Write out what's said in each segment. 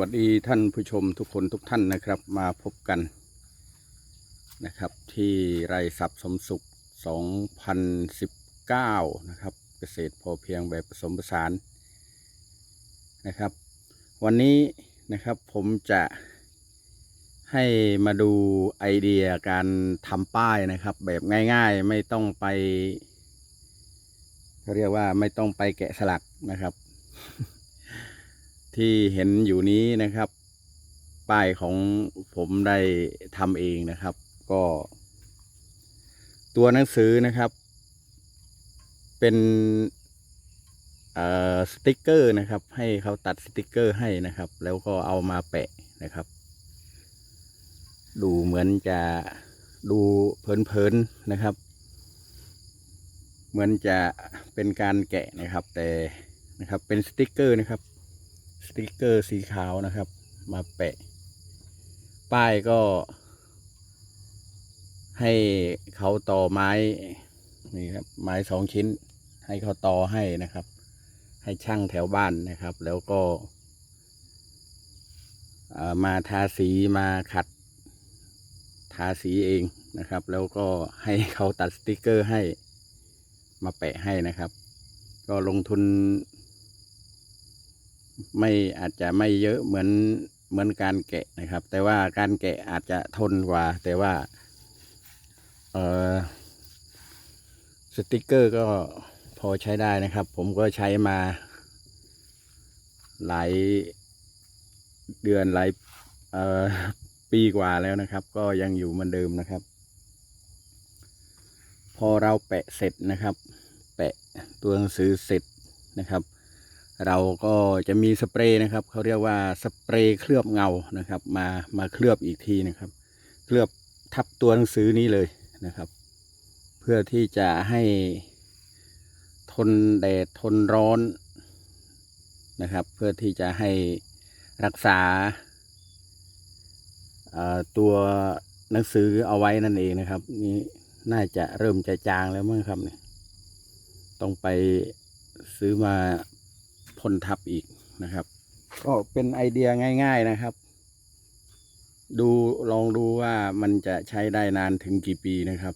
วัสดีท่านผู้ชมทุกคนทุกท่านนะครับ มาพบกันนะครับ ที่ไรสับสมสุข 2019 นะครับ เกษตรพอเพียงแบบผสมผสานนะครับ วันนี้นะครับผมจะให้มาดูไอเดียการทำป้ายนะครับ แบบง่ายๆไม่ต้องไปเขาเรียกว่าไม่ต้องไปแกะสลักนะครับ ที่เห็นอยู่นี้นะครับ ป้ายของผมได้ทำเองนะครับ ก็ ตัวหนังสือนะครับ เป็นสติกเกอร์นะครับ ให้เขาตัดสติกเกอร์ให้นะครับ แล้วก็เอามาแปะนะครับ ดูเหมือนจะดูเพลินๆนะครับ เหมือนจะเป็นการแกะนะครับ แต่นะครับเป็นสติกเกอร์นะครับ สติกเกอร์สีขาวนะครับ มาแปะ ป้ายก็ ให้เขาต่อไม้นี่ครับไม้สองชิ้น ให้เขาต่อให้นะครับ ให้ช่างแถวบ้านนะครับ แล้วก็มาทาสีมาขัด ทาสีเองนะครับ แล้วก็ให้เขาตัดสติกเกอร์ให้มาแปะให้นะครับ ก็ลงทุน ไม่อาจจะไม่เยอะเหมือนเหมือนการแกะนะครับ แต่ว่าการแกะอาจจะทนกว่า แต่ว่าเออสติกเกอร์ก็พอใช้ได้นะครับ ผมก็ใช้มา หลายเดือนหลายเออปีกว่าแล้วนะครับ ก็ยังอยู่เหมือนเดิมนะครับ พอเราแปะเสร็จนะครับ แปะตัวหนังสือเสร็จนะครับ เราก็จะมีสเปรย์นะครับเขาเรียกว่าสเปรย์เคลือบเงานะครับ มามาเคลือบอีกทีนะครับ เคลือบทับตัวหนังสือนี้เลยนะครับ เพื่อที่จะให้ทนแดดทนร้อนนะครับ เพื่อที่จะให้รักษาตัวหนังสือเอาไว้นั่นเองนะครับ นี่น่าจะเริ่มจะจางแล้วมั้งครับเนี่ยต้องไปซื้อมา พ่นทับอีกนะครับ ก็เป็นไอเดียง่าย ๆนะครับ ดูลองดูว่ามันจะใช้ได้นานถึงกี่ปีนะครับ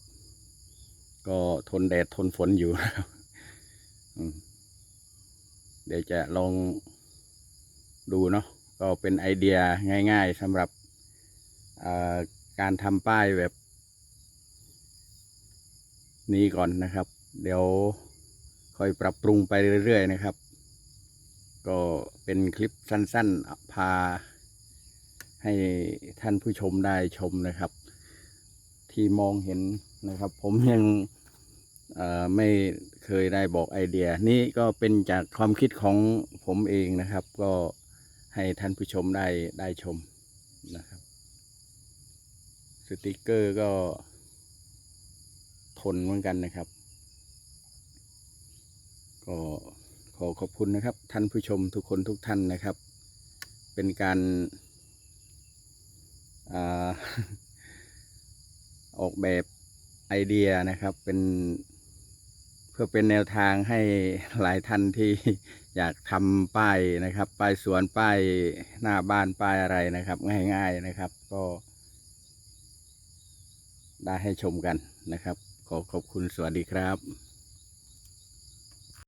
ก็ทนแดดทนฝนอยู่นะครับเดี๋ยวจะลองดูเนาะก็เป็นไอเดียง่าย ๆสำหรับการทำป้ายแบบ นี้ก่อนนะครับ เดี๋ยวค่อยปรับปรุงไปเรื่อย ๆ นะครับ ก็เป็นคลิปสั้นๆ พาให้ท่านผู้ชมได้ชมนะครับ ที่มองเห็นนะครับ ผมยังไม่เคยได้บอกไอเดีย นี่ก็เป็นจากความคิดของผมเองนะครับ ก็ให้ท่านผู้ชมได้ได้ชมนะครับ สติกเกอร์ก็ทนเหมือนกันนะครับ ก็ ขอขอบคุณนะครับ ท่านผู้ชมทุกคนทุกท่านนะครับ เป็นการออกแบบไอเดียนะครับ เป็นเพื่อเป็นแนวทางให้หลายท่านที่อยากทำป้ายนะครับ ป้ายสวนป้ายหน้าบ้านป้ายอะไรนะครับ ง่ายๆนะครับ ก็ได้ให้ชมกันนะครับ ขอขอบคุณสวัสดีครับ